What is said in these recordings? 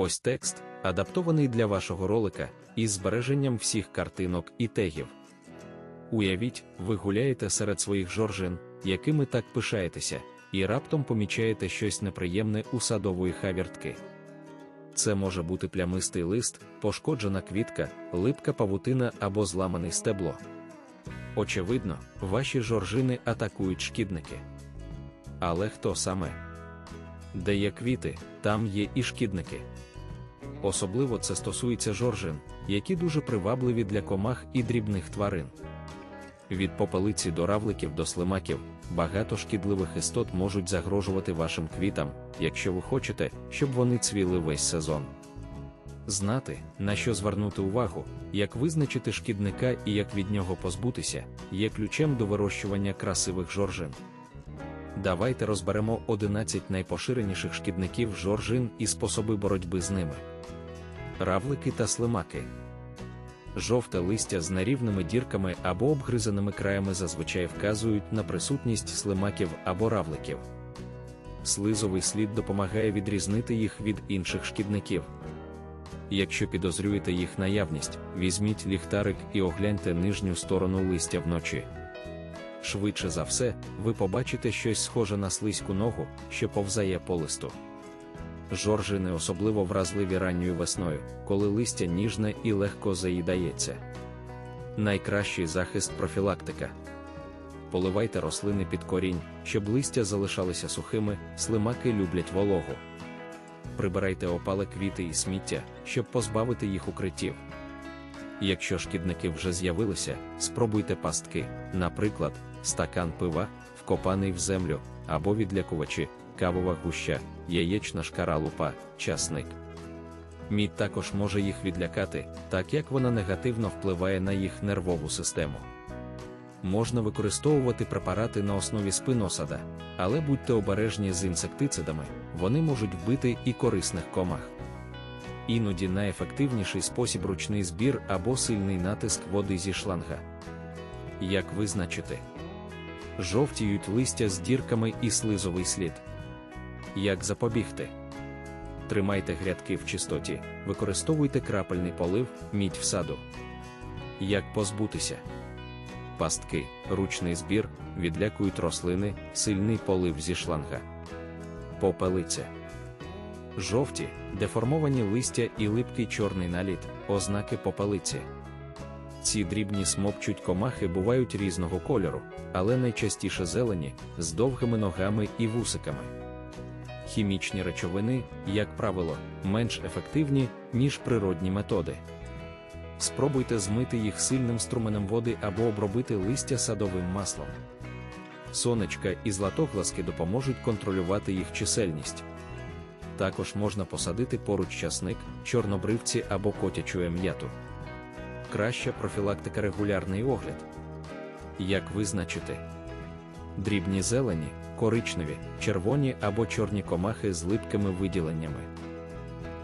Ось текст, адаптований для вашого ролика, із збереженням всіх картинок і тегів. Уявіть, ви гуляєте серед своїх жоржин, якими так пишаєтеся, і раптом помічаєте щось неприємне у садової хавіртки. Це може бути плямистий лист, пошкоджена квітка, липка павутина або зламаний стебло. Очевидно, ваші жоржини атакують шкідники. Але хто саме? Де є квіти, там є і шкідники. Особливо це стосується жоржин, які дуже привабливі для комах і дрібних тварин. Від попелиці до равликів до слимаків багато шкідливих істот можуть загрожувати вашим квітам, якщо ви хочете, щоб вони цвіли весь сезон. Знати, на що звернути увагу, як визначити шкідника і як від нього позбутися, є ключем до вирощування красивих жоржин. Давайте розберемо 11 найпоширеніших шкідників жоржин і способи боротьби з ними. Равлики та слимаки. Жовте листя з нерівними дірками або обгризаними краями зазвичай вказують на присутність слимаків або равликів. Слизовий слід допомагає відрізнити їх від інших шкідників. Якщо підозрюєте їх наявність, візьміть ліхтарик і огляньте нижню сторону листя вночі. Швидше за все, ви побачите щось схоже на слизьку ногу, що повзає по листу. Жоржини особливо вразливі ранньою весною, коли листя ніжне і легко заїдається. Найкращий захист профілактика. Поливайте рослини під корінь, щоб листя залишалися сухими, слимаки люблять вологу. Прибирайте опале квіти і сміття, щоб позбавити їх укриттів. Якщо шкідники вже з'явилися, спробуйте пастки, наприклад, стакан пива, вкопаний в землю, або відлякувачі, кавова гуща, яєчна шкаралупа, часник. Мід також може їх відлякати, так як вона негативно впливає на їх нервову систему. Можна використовувати препарати на основі спиносада, але будьте обережні з інсектицидами, вони можуть вбити і корисних комах. Іноді найефективніший спосіб ручний збір або сильний натиск води зі шланга. Як визначити? Жовтіють листя з дірками і слизовий слід. Як запобігти? Тримайте грядки в чистоті, використовуйте крапельний полив, мідь в саду. Як позбутися? Пастки, ручний збір, відлякують рослини, сильний полив зі шланга. Попелиця. Жовті, деформовані листя і липкий чорний наліт, ознаки попелиці. Ці дрібні смокчуть комахи бувають різного кольору, але найчастіше зелені, з довгими ногами і вусиками. Хімічні речовини, як правило, менш ефективні, ніж природні методи. Спробуйте змити їх сильним струменем води або обробити листя садовим маслом. Сонечка і златогласки допоможуть контролювати їх чисельність. Також можна посадити поруч часник, чорнобривці або котячу ем'яту. Краща профілактика регулярний огляд. Як визначити? Дрібні зелені, коричневі, червоні або чорні комахи з липкими виділеннями.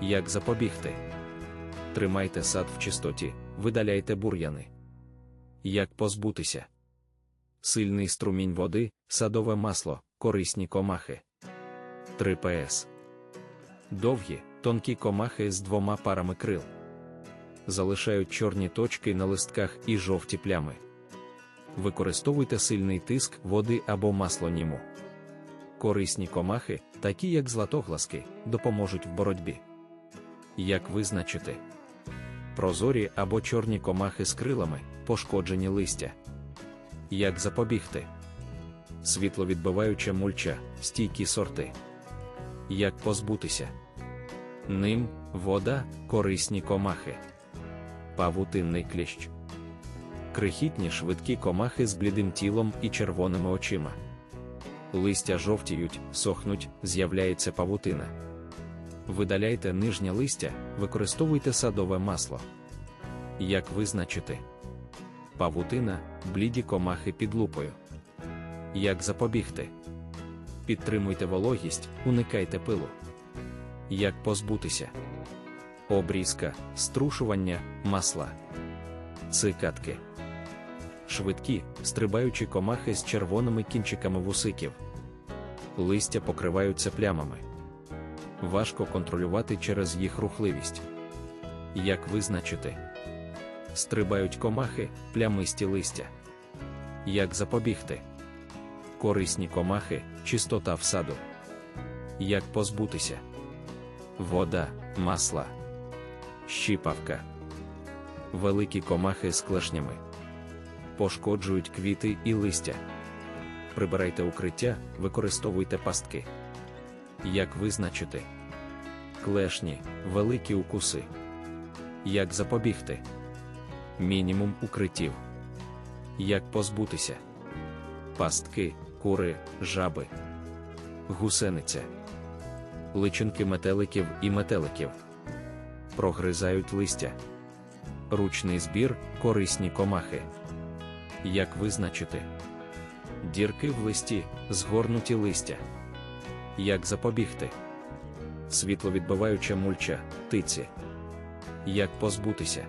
Як запобігти? Тримайте сад в чистоті, видаляйте бур'яни. Як позбутися? Сильний струмінь води, садове масло, корисні комахи. 3 ПС. Довгі, тонкі комахи з двома парами крил. Залишають чорні точки на листках і жовті плями. Використовуйте сильний тиск води або масло німу. Корисні комахи, такі як златогласки, допоможуть в боротьбі. Як визначити? Прозорі або чорні комахи з крилами, пошкоджені листя. Як запобігти? Світловідбиваюча мульча, стійкі сорти. Як позбутися? Ним, вода, корисні комахи. Павутинний кліщ. Крихітні швидкі комахи з блідим тілом і червоними очима. Листя жовтіють, сохнуть, з'являється павутина. Видаляйте нижнє листя, використовуйте садове масло. Як визначити? Павутина, бліді комахи під лупою. Як запобігти? Підтримуйте вологість, уникайте пилу. Як позбутися? Обрізка, струшування, масла. Цикатки. Швидкі, стрибаючі комахи з червоними кінчиками вусиків. Листя покриваються плямами. важко контролювати через їх рухливість. Як визначити? Стрибають комахи, плямисті листя. Як запобігти? Корисні комахи, чистота всаду. Як позбутися? Вода, масла, щіпавка. Великі комахи з клешнями. Пошкоджують квіти і листя. Прибирайте укриття, використовуйте пастки. Як визначити? Клешні, великі укуси. Як запобігти? Мінімум укриттів. Як позбутися? Пастки, кури, жаби, гусениця, личинки метеликів і метеликів. Прогризають листя. Ручний збір, корисні комахи. Як визначити? Дірки в листі, згорнуті листя. Як запобігти? Світловідбиваюча мульча, тиці. Як позбутися?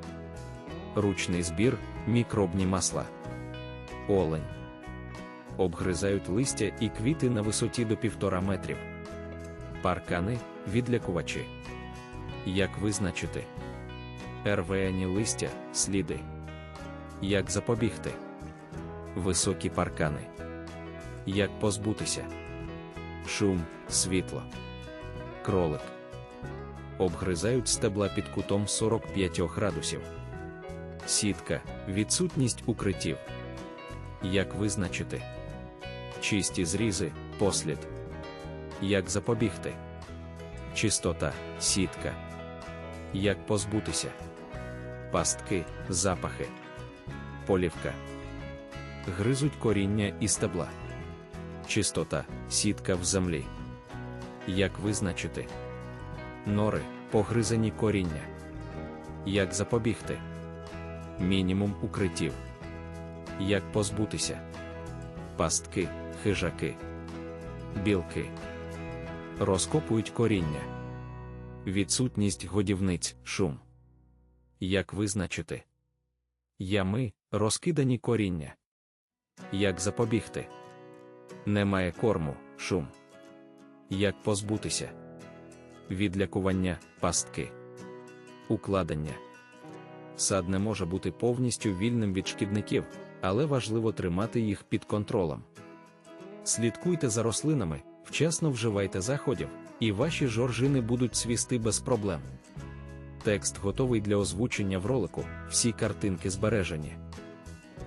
Ручний збір, мікробні масла. Олень. Обгризають листя і квіти на висоті до півтора метрів. Паркани, відлякувачі. Як визначити? Рвені листя, сліди. Як запобігти? Високі паркани. Як позбутися? Шум, світло. Кролик. Обгризають стебла під кутом 45 градусів. Сітка, відсутність укриттів. Як визначити? Чисті зрізи, послід. Як запобігти? Чистота, сітка. Як позбутися? Пастки, запахи. Полівка. Гризуть коріння і стебла. Чистота, сітка в землі. Як визначити? Нори, погризані коріння. Як запобігти? Мінімум укриттів. Як позбутися? Пастки, хижаки, білки. Розкопують коріння. Відсутність годівниць, шум. Як визначити? Ями, розкидані коріння. Як запобігти? Немає корму, шум. Як позбутися? Відлякування, пастки. Укладення. Сад не може бути повністю вільним від шкідників, але важливо тримати їх під контролем. Слідкуйте за рослинами, вчасно вживайте заходів, і ваші жоржини будуть цвісти без проблем. Текст готовий для озвучення в ролику, всі картинки збережені.